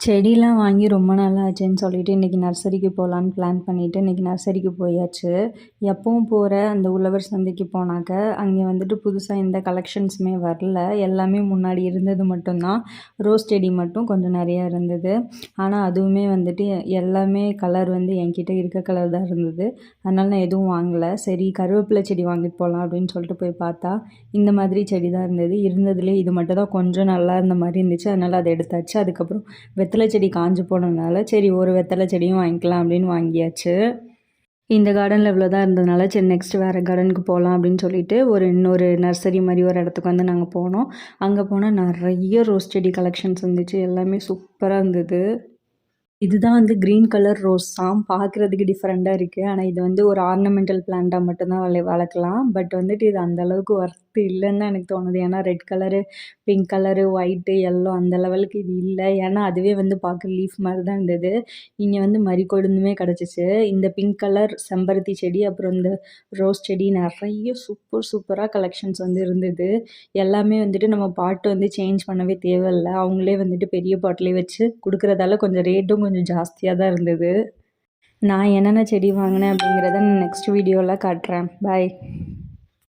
செடிலாம் வாங்கி ரொம்ப நாள் ஆச்சுன்னு சொல்லிட்டு இன்றைக்கி நர்சரிக்கு போகலான்னு பிளான் பண்ணிவிட்டு இன்றைக்கி நர்சரிக்கு போயாச்சு. எப்பவும் போகிற அந்த உழவர் சந்தைக்கு போனாக்க அங்கே வந்துட்டு புதுசாக எந்த கலெக்ஷன்ஸுமே வரல. எல்லாமே முன்னாடி இருந்தது மட்டும்தான். ரோஸ் செடி மட்டும் கொஞ்சம் நிறையா இருந்தது. ஆனால் அதுவுமே வந்துட்டு எல்லாமே கலர் வந்து என்கிட்ட இருக்க கலர் தான் இருந்தது. அதனால் நான் எதுவும் வாங்கலை. சரி கருவேப்பிலை செடி வாங்கிட்டு போகலாம் அப்படின்னு சொல்லிட்டு போய் பார்த்தா இந்த மாதிரி செடி தான் இருந்தது. இருந்ததுலேயே இது மட்டும் தான் கொஞ்சம் நல்லா இருந்த மாதிரி இருந்துச்சு. அதனால் அதை எடுத்தாச்சு. அதுக்கப்புறம் வெத்தலை செடி காஞ்சி போனதுனால சரி ஒரு வெத்தலை செடியும் வாங்கிக்கலாம் அப்படின்னு வாங்கியாச்சு. இந்த கார்டனில் இவ்வளோ தான் இருந்ததுனால சரி நெக்ஸ்ட் வேறு கார்டனுக்கு போகலாம் அப்படின்னு சொல்லிட்டு ஒரு இன்னொரு நர்சரி மாதிரி ஒரு இடத்துக்கு வந்து நாங்கள் போனோம். அங்கே போனால் நிறைய ரோஸ் செடி கலெக்ஷன்ஸ் இருந்துச்சு. எல்லாமே சூப்பராக இருந்தது. இதுதான் வந்து க்ரீன் கலர் ரோஸ் தான். பார்க்குறதுக்கு டிஃப்ரெண்ட்டாக இருக்குது ஆனால் இது வந்து ஒரு ஆர்னமெண்டல் பிளான்ட்டாக மட்டும்தான் வள வளர்க்கலாம். பட் வந்துட்டு இது அந்த அளவுக்கு ஒர்த்து இல்லைன்னு தான் எனக்கு தோணுது. ஏன்னா red colour pink colour white yellow அந்த லெவலுக்கு இது இல்லை. ஏன்னா அதுவே வந்து பார்க்க லீஃப் மாதிரி தான் இருந்தது. இங்கே வந்து மறிக்கொழுந்துமே கிடச்சிச்சு. இந்த பிங்க் கலர் செம்பருத்தி செடி அப்புறம் இந்த ரோஸ் செடி நிறைய சூப்பர் சூப்பராக கலெக்ஷன்ஸ் வந்து இருந்தது. எல்லாமே வந்துட்டு நம்ம பாட்டு வந்து சேஞ்ச் பண்ணவே தேவையில்லை. அவங்களே வந்துட்டு பெரிய பாட்டிலே வச்சு கொடுக்குறதால கொஞ்சம் ரேட்டும் கொஞ்சம் ஜாஸ்தியாக தான் இருந்தது. நான் என்னென்ன செடி வாங்கினேன் அப்படிங்கிறத நெக்ஸ்ட் வீடியோவில் காட்டுறேன். பாய்